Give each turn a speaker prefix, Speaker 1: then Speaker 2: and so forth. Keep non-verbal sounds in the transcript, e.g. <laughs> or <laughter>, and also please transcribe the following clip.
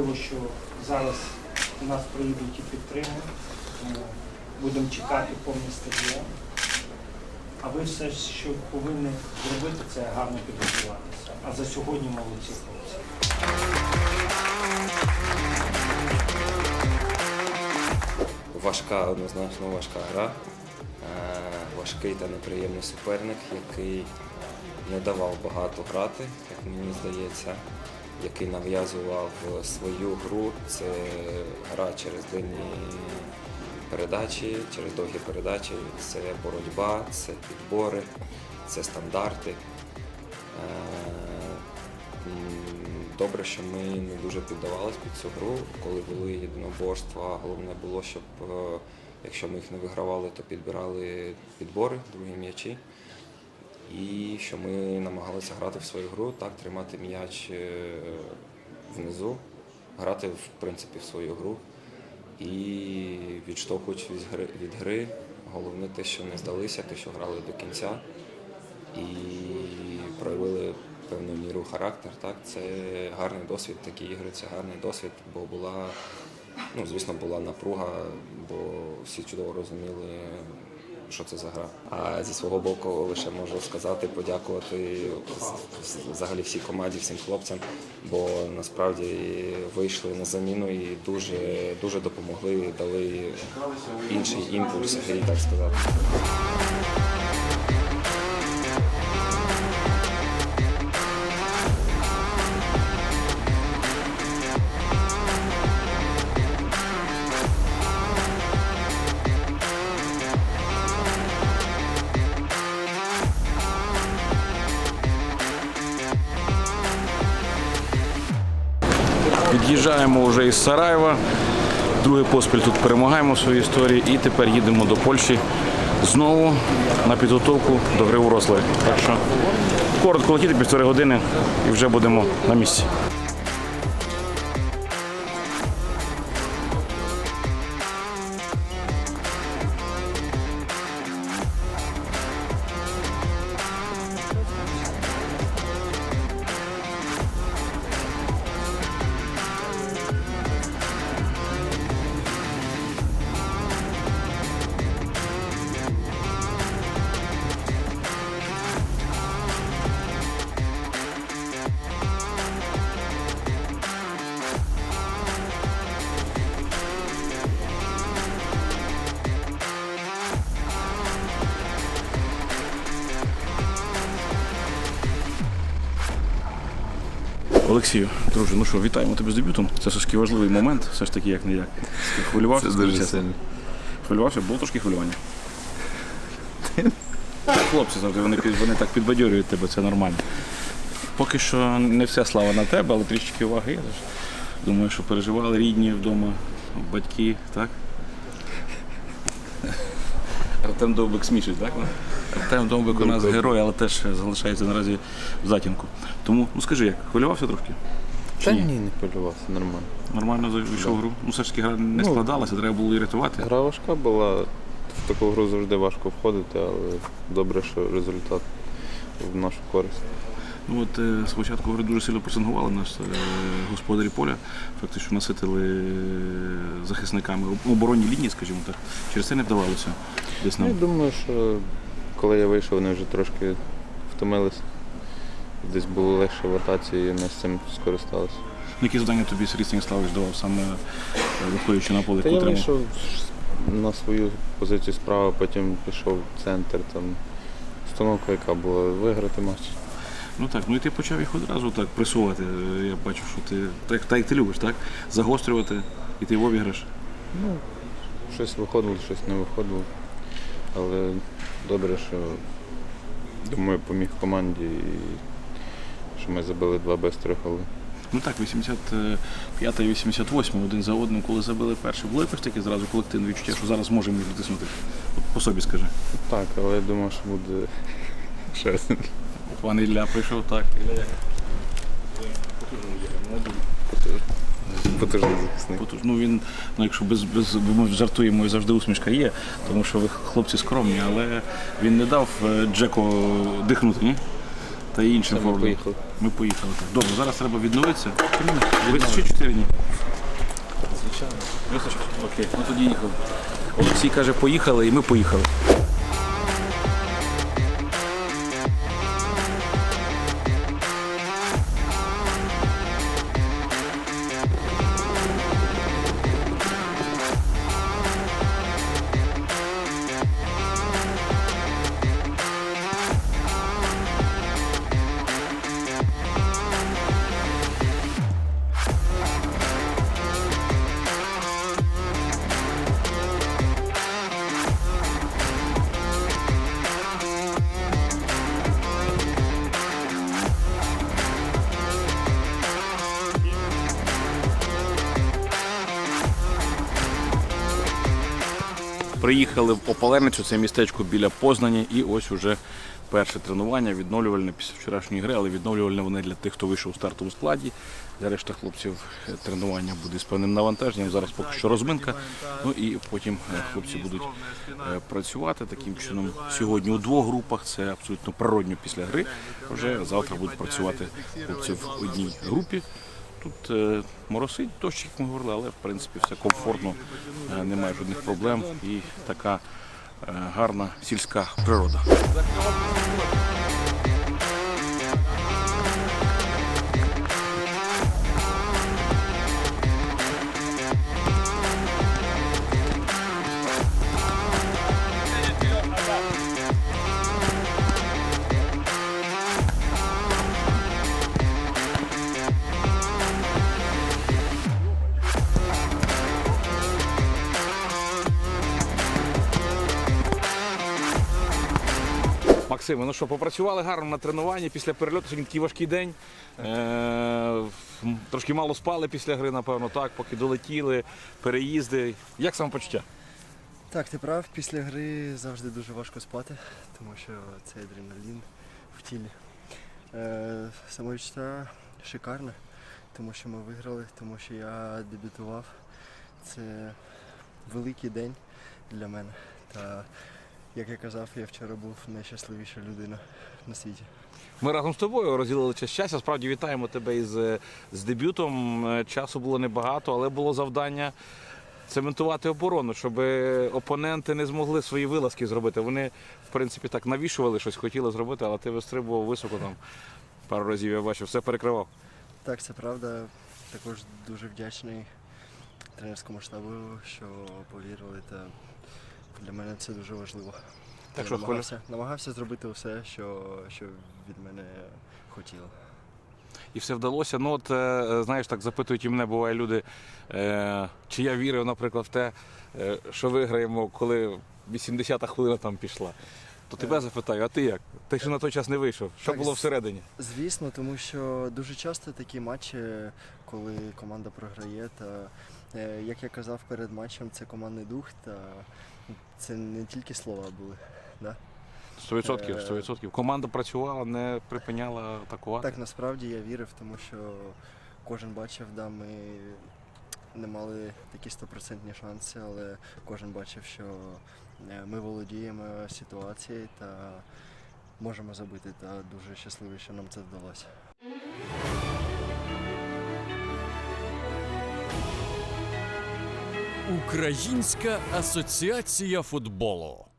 Speaker 1: важливо, що зараз у нас приїдуть і підтримують. Будемо чекати повний стадіон. А ви все, що повинні зробити, це гарно підготуватися. А за сьогодні молодці хлопці.
Speaker 2: Важка, однозначно важка гра. Е, Важкий та неприємний суперник, який не давав багато грати, як мені здається, який нав'язував свою гру. Це гра через длинні передачі, через довгі передачі, це боротьба, це підбори, це стандарти. Е, Добре, що ми не дуже піддавались під цю гру, коли були єдиноборства. Головне було, щоб е, якщо ми їх не вигравали, то підбирали підбори, другі м'ячі. І що ми намагалися грати в свою гру, так, тримати м'яч е, внизу, грати в принципі в свою гру. І відштовхуючись від гри, від гри, головне те, що не здалися, те, що грали до кінця і проявили певну міру характер. Так, це гарний досвід, такі ігри, це гарний досвід, бо була, ну, звісно, була напруга, бо всі чудово розуміли, що це за гра. А зі свого боку лише можу сказати, подякувати взагалі всій команді, всім хлопцям, бо насправді вийшли на заміну і дуже, дуже допомогли, дали інший імпульс, грі, так сказати.
Speaker 3: Від'їжджаємо вже із Сараєва. Другий поспіль тут перемагаємо в своїй історії і тепер їдемо до Польщі знову на підготовку до гри у. Так що коротко летіти півтори години і вже будемо на місці. Олексію, друже, ну що, вітаємо тебе з дебютом. Це все ж таки важливий момент, все ж таки, як не як. Хвилювався?
Speaker 4: Це дуже сильно.
Speaker 3: Хвилювався, було трошки хвилювання. Хлопці завжди вони, вони так підбадьорюють тебе, це нормально. Поки що не вся слава на тебе, але трішки уваги. є. Думаю, що переживали рідні вдома, батьки, так? Артем Довбик смішить, так? Артем Довбик у нас герой, але теж залишається наразі в затінку. Тому, ну скажи як, хвилювався трошки?
Speaker 4: Та
Speaker 3: ні?
Speaker 4: не полювався, нормально.
Speaker 3: Нормально зайшов гру. Ну все ж таки гра не
Speaker 4: Ну,
Speaker 3: складалася, треба було її рятувати.
Speaker 4: Гра важка була. В таку гру завжди важко входити, але добре, що результат в нашу користь.
Speaker 3: Ну от е, спочатку гри дуже сильно пресингували нас е, господарі поля, фактично наситили е, захисниками в оборонній лінії, скажімо так. Через це не вдавалося. Десь
Speaker 4: Ну,
Speaker 3: нам.
Speaker 4: Я думаю, що коли я вийшов, вони вже трошки втомилися. Десь було легше в атаці і вони з цим скористалися.
Speaker 3: Які завдання тобі Сергій Станіславович давав саме е, виходячи на поле?
Speaker 4: Та я вийшов на свою позицію справа, потім пішов в центр. Там установка, яка була виграти матч.
Speaker 3: Ну так, ну і ти почав їх одразу так пресувати. Я бачу, що ти так, так ти любиш, так? Загострювати, і ти в обіграш.
Speaker 4: Ну, щось виходило, щось не виходило. Але добре, що думаю, поміг команді і що ми забили два без трьох голи.
Speaker 3: Ну так, 85 і 88 один за одним, коли забили перший. Було якось таке зразу колективне відчуття, що зараз можемо їх дотиснути. От по собі скажи.
Speaker 4: Так, але я думав, що буде <laughs> ще.
Speaker 3: Пан Ілля прийшов так. Ілля?
Speaker 4: Потужний захисник.
Speaker 3: Потуж. Ну він, ну якщо без, без ми жартуємо і завжди усмішка є, тому що ви хлопці скромні, але він не дав е, Джеко дихнути, ні? та й іншим
Speaker 4: ми поїхали.
Speaker 3: Ми поїхали. Так. Добре, зараз треба відновитися. Вистачить 4 дні.
Speaker 4: Звичайно.
Speaker 3: Вистачить? Окей, ну тоді їхали. Олексій каже, поїхали, і ми поїхали. Приїхали в Опаленицю, це містечко біля Познані, і ось уже перше тренування, відновлювальне після вчорашньої гри, але відновлювальне вони для тих, хто вийшов у стартовому складі. Для решта хлопців е, тренування буде з певним навантаженням. Зараз поки що розминка. Ну і потім е, хлопці будуть е, працювати таким чином. Сьогодні у двох групах це абсолютно природньо після гри. Вже завтра будуть працювати хлопці в одній групі. Тут е, моросить дощ, як ми говорили, але в принципі все комфортно, е, немає жодних проблем і така е, гарна сільська природа. Максиме, ну що, попрацювали гарно на тренуванні після перельоту. Сьогодні такий важкий день. Е, трошки мало спали після гри, напевно, так, поки долетіли, переїзди. Як самопочуття?
Speaker 5: Так, ти прав, після гри завжди дуже важко спати, тому що це адреналін в тілі. Е, самовідчуття шикарне, тому що ми виграли, тому що я дебютував. Це великий день для мене. Та як я казав, я вчора був найщасливіша людина на світі.
Speaker 3: Ми разом з тобою розділили час щастя. Справді вітаємо тебе із е, з дебютом. Е, Часу було небагато, але було завдання цементувати оборону, щоб опоненти не змогли свої вилазки зробити. Вони, в принципі, так навішували щось, хотіли зробити, але ти вистрибував високо там. Пару разів я бачив, все перекривав.
Speaker 5: Так, це правда. Також дуже вдячний тренерському штабу, що повірили. Та для мене це дуже важливо.
Speaker 3: Так що,
Speaker 5: намагався, намагався зробити все, що, що від мене хотіло.
Speaker 3: І все вдалося. Ну, от е, знаєш, так запитують і мене, буває люди, е, чи я вірив, наприклад, в те, е, що виграємо, коли 80-та хвилина там пішла. То тебе запитаю, а ти як? Ти ще на той час не вийшов. Що
Speaker 5: Так,
Speaker 3: було
Speaker 5: з-
Speaker 3: всередині?
Speaker 5: Звісно, тому що дуже часто такі матчі, коли команда програє, та е, як я казав перед матчем, це командний дух, та це не тільки слова були. Да?
Speaker 3: 100%,
Speaker 5: Е,
Speaker 3: 100%. Команда працювала, не припиняла атакувати.
Speaker 5: Так, насправді я вірив, тому що кожен бачив, да, ми не мали такі стопроцентні шанси, але кожен бачив, що е, ми володіємо ситуацією та можемо забити. Та дуже щасливий, що нам це вдалося.
Speaker 6: Українська асоціація футболу.